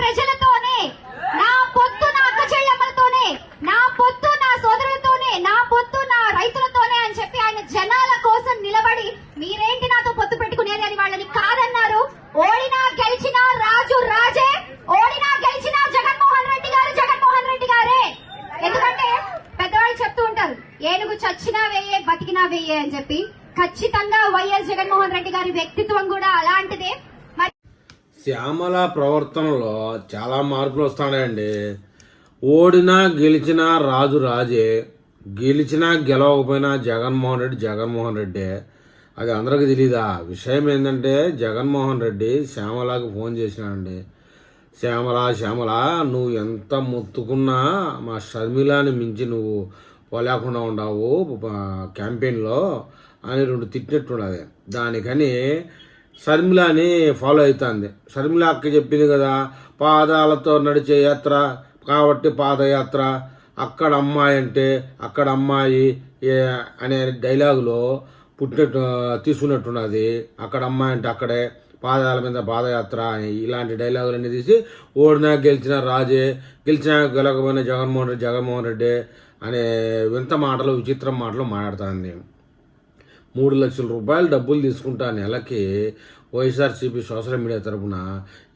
ప్రజలతోనే నా పొత్తు నా అక్క చెల్లెమ్మలతోనే నా పొత్తు నా సోదరులతోనే నా పొత్తు నా రైతులతోనే అని చెప్పి ఆయన జనాల కోసం నిలబడి మీరేంటి నాతో పొత్తు పెట్టుకునేది అని వాళ్ళని కాదన్నారు. ఓడినా గెలిచినా రాజు రాజే. ఓడినా గెలిచినా జగన్మోహన్ రెడ్డి గారు జగన్మోహన్ రెడ్డి గారే. ఎందుకంటే పెద్దవాళ్ళు చెప్తూ ఉంటారు ఏనుగు చచ్చినా వేయే బతికినా వేయే అని చెప్పి. ఖచ్చితంగా వైఎస్ జగన్మోహన్ రెడ్డి గారి వ్యక్తిత్వం కూడా అలాంటిదే. శ్యామల ప్రవర్తనలో చాలా మార్పులు వస్తున్నాయండి ఓడినా గెలిచినా రాజు రాజే. గెలిచినా గెలవకపోయినా జగన్మోహన్ రెడ్డి జగన్మోహన్ రెడ్డి. అది అందరికీ తెలీదా? విషయం ఏంటంటే జగన్మోహన్ రెడ్డి శ్యామలకి ఫోన్ చేసినాడండి. శ్యామల శ్యామల నువ్వు ఎంత మొత్తుకున్నా మా షర్మిలాని మించి నువ్వు పోలేకుండా ఉండవు క్యాంపెయిన్లో అని రెండు తిట్టినట్టున్నది దానికని షర్మిలాని ఫాలో అవుతుంది. షర్మిల అక్క చెప్పింది కదా పాదాలతో నడిచే యాత్ర కాబట్టి పాదయాత్ర అక్కడ అమ్మాయి అంటే అక్కడ అమ్మాయి అనే డైలాగులో పుట్టినట్టు తీసుకున్నట్టున్నది. అక్కడ అమ్మాయి అంటే అక్కడే పాదాల మీద పాదయాత్ర అని ఇలాంటి డైలాగులన్నీ తీసి ఓడినా గెలిచిన రాజే గెలిచినా గెలకపోయినా జగన్మోహన్ రెడ్డి జగన్మోహన్ రెడ్డి అనే వింత మాటలు విచిత్రం మాటలు మాట్లాడుతుంది. మూడు లక్షల రూపాయలు డబ్బులు తీసుకుంటా నెలకి వైఎస్ఆర్సీపీ సోషల్ మీడియా తరపున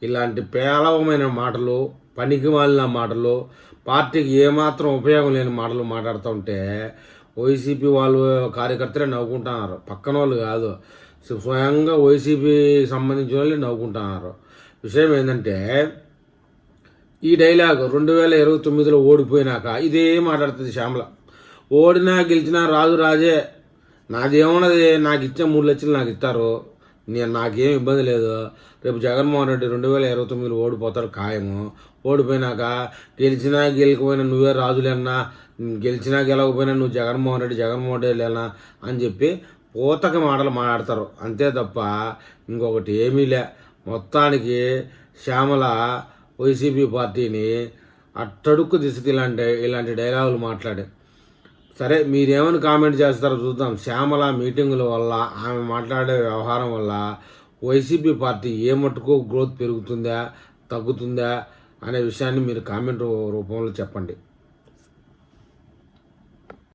ఇలాంటి పేలవమైన మాటలు పనికి మాలిన మాటలు పార్టీకి ఏమాత్రం ఉపయోగం లేని మాటలు మాట్లాడుతూ ఉంటే వైసీపీ వాళ్ళు కార్యకర్తలే నవ్వుకుంటున్నారు. పక్కన వాళ్ళు కాదు. స్వయంగా వైసీపీకి సంబంధించిన వాళ్ళు నవ్వుకుంటున్నారు. విషయం ఏంటంటే ఈ డైలాగ్ రెండు వేల ఇరవై తొమ్మిదిలో ఓడిపోయినాక ఇదే మాట్లాడుతుంది శ్యామల. ఓడినా గెలిచినా రాజు రాజే నాదేమున్నది నాకు ఇచ్చే మూడు లక్షలు నాకు ఇస్తారు నేను నాకేం ఇబ్బంది లేదు. రేపు జగన్మోహన్ రెడ్డి రెండు వేల ఇరవై తొమ్మిదిలో ఓడిపోతాడు ఖాయము. ఓడిపోయినాక గెలిచినా గెలకపోయినా నువ్వే రాజులేనా గెలిచినా గెలవకపోయినా నువ్వు జగన్మోహన్ రెడ్డి జగన్మోహన్ రెడ్డి లేనా అని చెప్పి పూతక మాటలు మాట్లాడతారు. అంతే తప్ప ఇంకొకటి ఏమీ లే. మొత్తానికి శ్యామల వైసీపీ పార్టీని అట్టడుక్కు దిశ ఇలాంటి ఇలాంటి డైలాగులు మాట్లాడే సరే మీరేమని కామెంట్ చేస్తారో చూద్దాం. శ్యామల మీటింగుల వల్ల ఆమె మాట్లాడే వ్యవహారం వల్ల వైసీపీ పార్టీ ఏ మట్టుకు గ్రోత్ పెరుగుతుందా తగ్గుతుందా అనే విషయాన్ని మీరు కామెంట్ రూపంలో చెప్పండి.